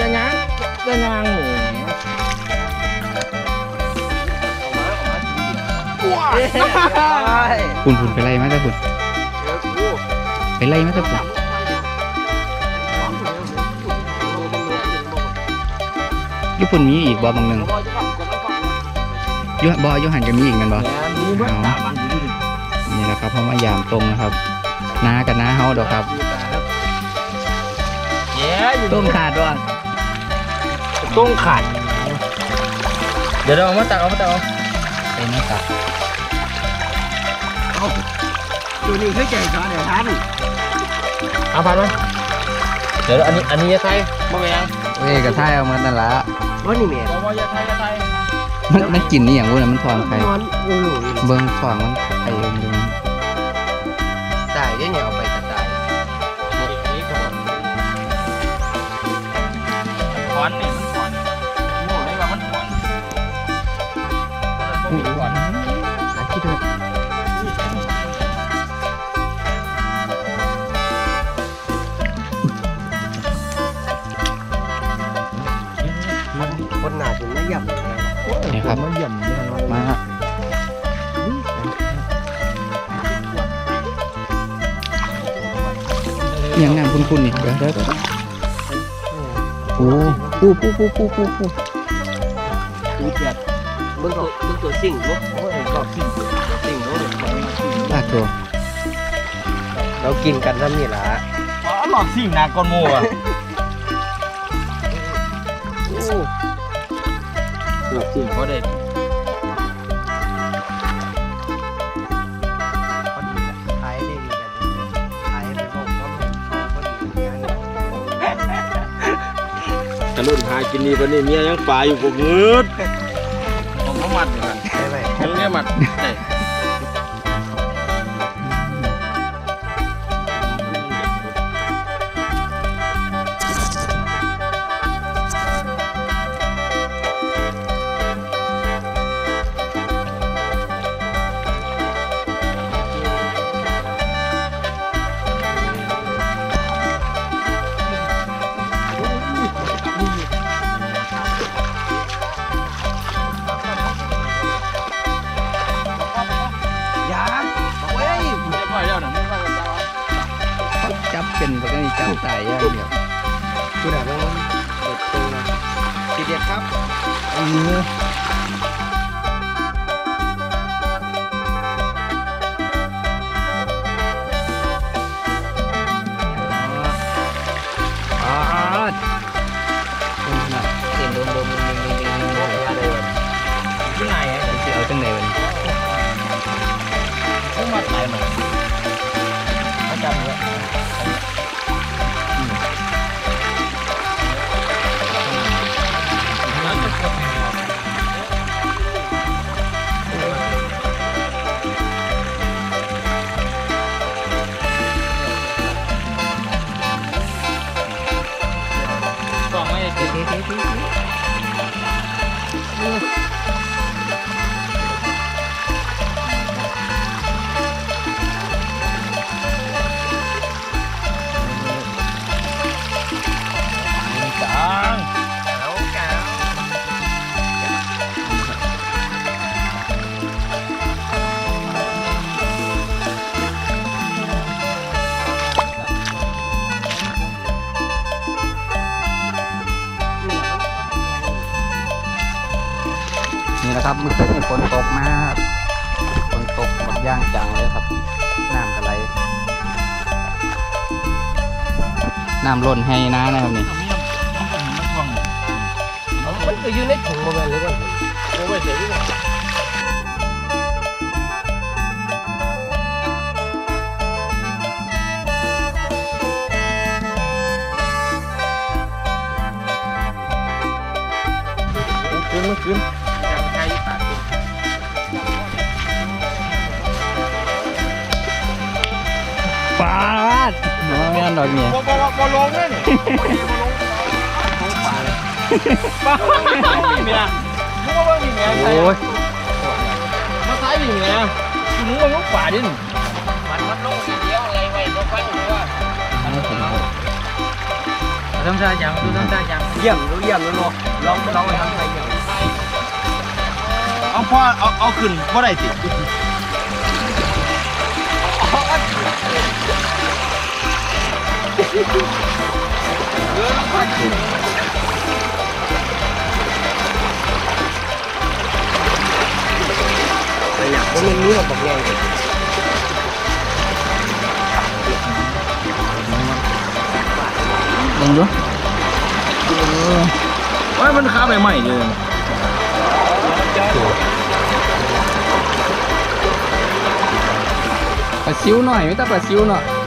จะย่างจะย่างหมูคุณคุณไปไล่มาแต่คุณไปไล่มาแต่คุณญี่ปุ่นมีอีกบ่บางหนึ่งอยุบ่อยุหันก็มีอีกแมันบ่นี่แหละครับเพราะมายามตรงนะครับนากับนาเฮาดอกครับเย้อยู่ต้มขาดด้วย ต้มขาดเดี๋ยวเราเอามาตักเอามาตักเอาไปนะตักตัวนี้คือใจสอนเดี๋ยวท่านเอาพันมาเดี๋ยวอันนี้อันนี้จะใส่บ่แม่งเว้ยกระท่ายเอามันนั่นละว่านี่แม่บ่บ่จะใส่จะใส่มันมันกินนี่อย่างวุ้นนะมันทองใครนอนงูหนูเบิ้งทองมันไข่เองดึ นหนาถึงไม่ย่ำนี่ครับไม่ย่ำแน่นอนมาเนียงงามคุณคุณนี่เดี๋ยวเดี๋ยวเดี๋ยวโอ้ปูปูปูปูปูปูคือแบบเบิ่งตัวเบิ่งตัวสิ่งลูกโอ้ยก็สิ่งสิ่งลูกปลาตัวเรากินกันทั้งนี้ละอ๋อหลอกสิ่งหนักก้อนหมูอ่ะหลอกสิ่งเขาได้พอดีขายได้ดีกันขายไปพวกเขาพอดีกันกระลุ่นหากินนี่ปะนี่เมียยังป่าอยู่พวกงืดผมก็มัดเหมือนกันใช่ไหมยังเนี่ยมัดได้ จับเป็นปกติจับตายอย่างเดียวคุณอะไรบ้างเด็ดตัวนะทีเด็ดครับ นะครับเมื่อคืนนี่ฝนตกมากฝนตกแบบย่างจังเลยครับ น้ำกระไหลน้ำล้นให้น้านะครับนี่มันก็อยู่ในถุงมาเลยกันโอ้ยเสียที่ไหนขึ้นมาขึ้น องแม่นดอกเนี่ยบ่บ่บ่บ่ลงเลยนี่บ่ดีบ่ลงป้ามีเมียมึงว่าบ่มีเมียใครโอ้ยมาซ้ายมีเมียมึงว่ามึงป่าดินมันมันลงทีเดียวอะไรไว้บ่ฟังหรือว่าอันนี้ผมเอาต้องใช้ยังต้องใช้ยังเยี่ยมรู้เยี่ยมแล้วเนาะลองลองไปทำไงเยี่ยมเอาพ่อเอาเอาขึ้นบ่ได้ติไป หนักเพราะมันเนื้อบักแรงเบิ่งดูเออว่ามันค้าใหม่ๆเลยปลาซิวหน่อยไม่ต้องปลาซิวเนาะ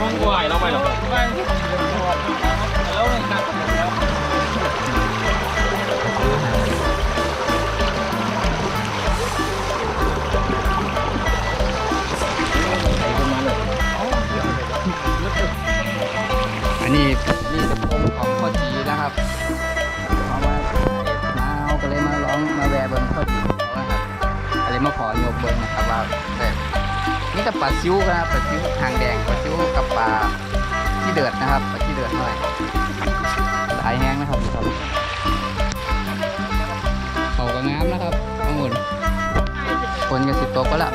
ห้องกูไหวเราไปหรอไปแล้วเลยครับแล้วอันนี้นี่จะพงของข้อจีนะครับเอามามาเอาก็เลยมาร้องมาแวะเบิ่งข้อจีเขานะครับอะไรมาขอโยกเบิ่งนะครับว่า จะปลาซิวนะครับปลาซิวหางแดงปลาซิวกับปลาที่เดือดนะครับปลาที่เดือดหน่อยหลายแห้งนะครับครับเขาก็งามนะครับข้างบนคนกันสิบตกก็ละ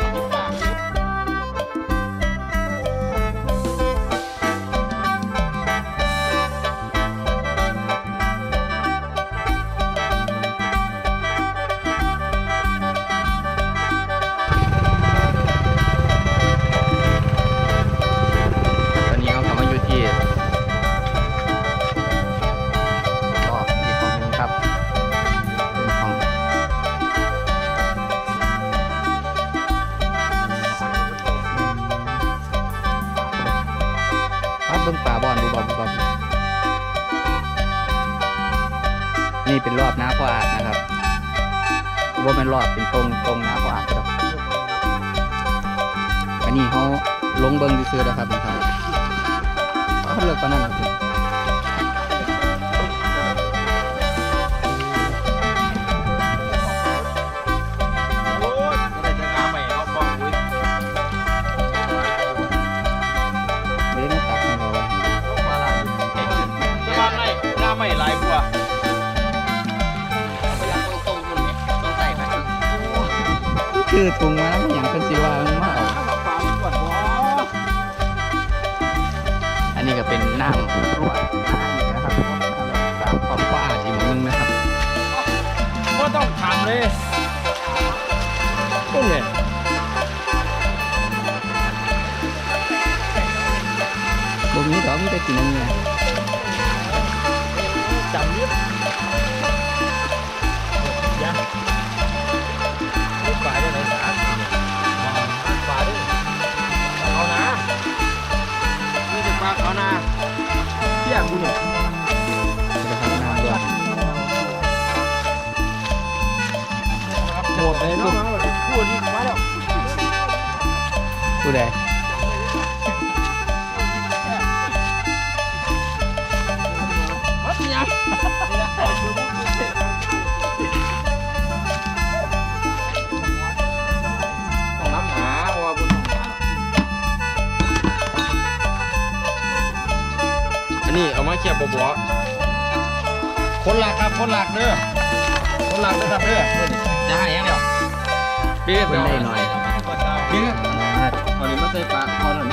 เบิ้งป่าบอนบูบอลดูบอลนี่เป็นรอบน้าพ่ออาดนะครับว่าเป็นรอบเป็นตรงตรงน้าพ่ออาดครับอันนี้เขาลงเบิ้งซื้อๆนะครับนี่ครับเขาเลิกปานนั้นเหรอ คือถุงมาแล้วอย่างเป็นสิว่ามันมาเอาฝามันกวดบัวอันนี้ก็เป็นน้ำรวดน้ำอีกนะครับตามความกว้างอีกมึงนะครับก็ต้องทำเลยตุ้งเนี่ยบ่มีดอกมีแต่กินอันเนี้ยจำยึด นี่จะฝากเอานะเที่ยงกูเนี่ยจะทำน้ำด้วยหมดเลยลูกพูดนี่มาแล้วผู้ใดวัดยังต้ นนี้เอามาเขียบบัวคนหลักครับคนหลักเด้อคนหลักเด้อครับเด้อจะให้ยังเดียวเบี้ยคนได้หน่อยเบี้ยอ่าตอนนี้มาใส่ปลาคอหน่อยนี่